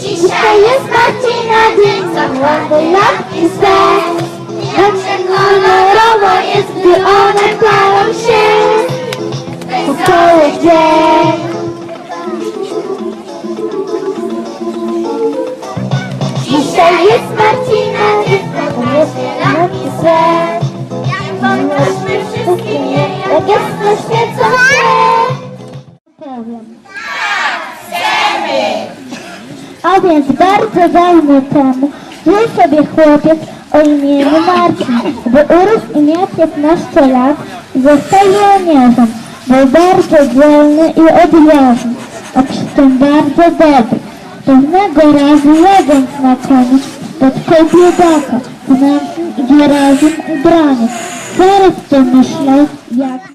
Dzisiaj jest Marcina dzień, zachłady jak i sen. Jak kolorowo jest, gdy one klają się. Wesoły dzień. Dzisiaj jest Marcina dzień, zachłady jak i. Jak pomnożmy wszystkim je, jak jasno świecą się. A więc bardzo dajmy temu, że sobie chłopiec o imieniu Marcin, bo urósł i miał 15 lat, został żołnierzem. Był bardzo dzielny i odważny, a przy tym bardzo dobry. Pewnego razu jedząc na koniu spotkał biedaka, z nędznym i wyrazem ubrany. Zaraz pomyślał, jak...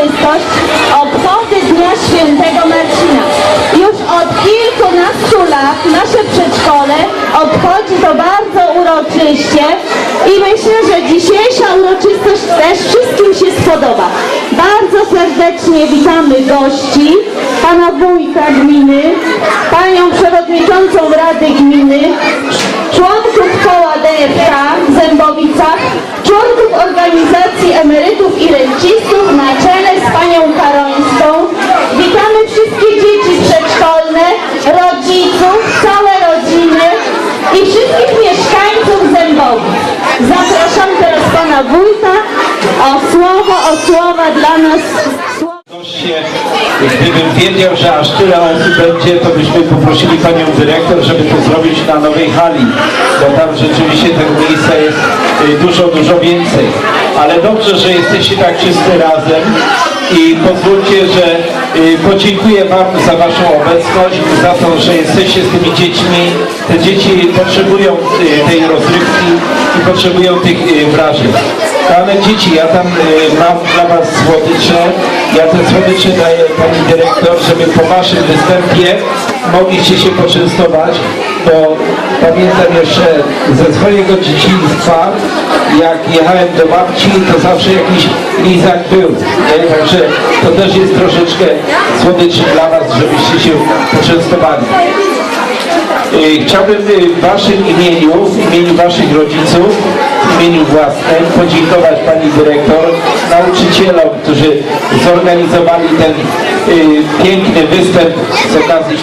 uroczystość obchody Dnia Świętego Marcina. Już od kilkunastu lat nasze przedszkole obchodzi to bardzo uroczyście i myślę, że dzisiejsza uroczystość też wszystkim się spodoba. Bardzo serdecznie witamy gości, pana wójta gminy, panią przewodniczącą Rady Gminy, członków koła DFK w Zębowicach, członków organizacji słowa dla nas. Gdybym wiedział, że aż tyle osób będzie, to byśmy poprosili panią dyrektor, żeby to zrobić na nowej hali, bo tam rzeczywiście tego miejsca jest y, dużo, dużo więcej. Ale dobrze, że jesteście tak wszyscy razem i pozwólcie, że y, podziękuję wam za waszą obecność, za to, że jesteście z tymi dziećmi. Te dzieci potrzebują y, tej rozrywki i potrzebują tych y, wrażeń. Ale dzieci, ja tam y, mam dla Was słodycze. Ja te słodycze daję Pani Dyrektor, żeby po Waszym występie mogliście się poczęstować, bo pamiętam jeszcze ze swojego dzieciństwa, jak jechałem do babci, to zawsze jakiś lizak był. Nie? Także to też jest troszeczkę słodyczy dla Was, żebyście się poczęstowali. Chciałbym w Waszym imieniu, w imieniu Waszych rodziców, w imieniu własnym podziękować Pani Dyrektor, nauczycielom, którzy zorganizowali ten y, piękny występ z okazji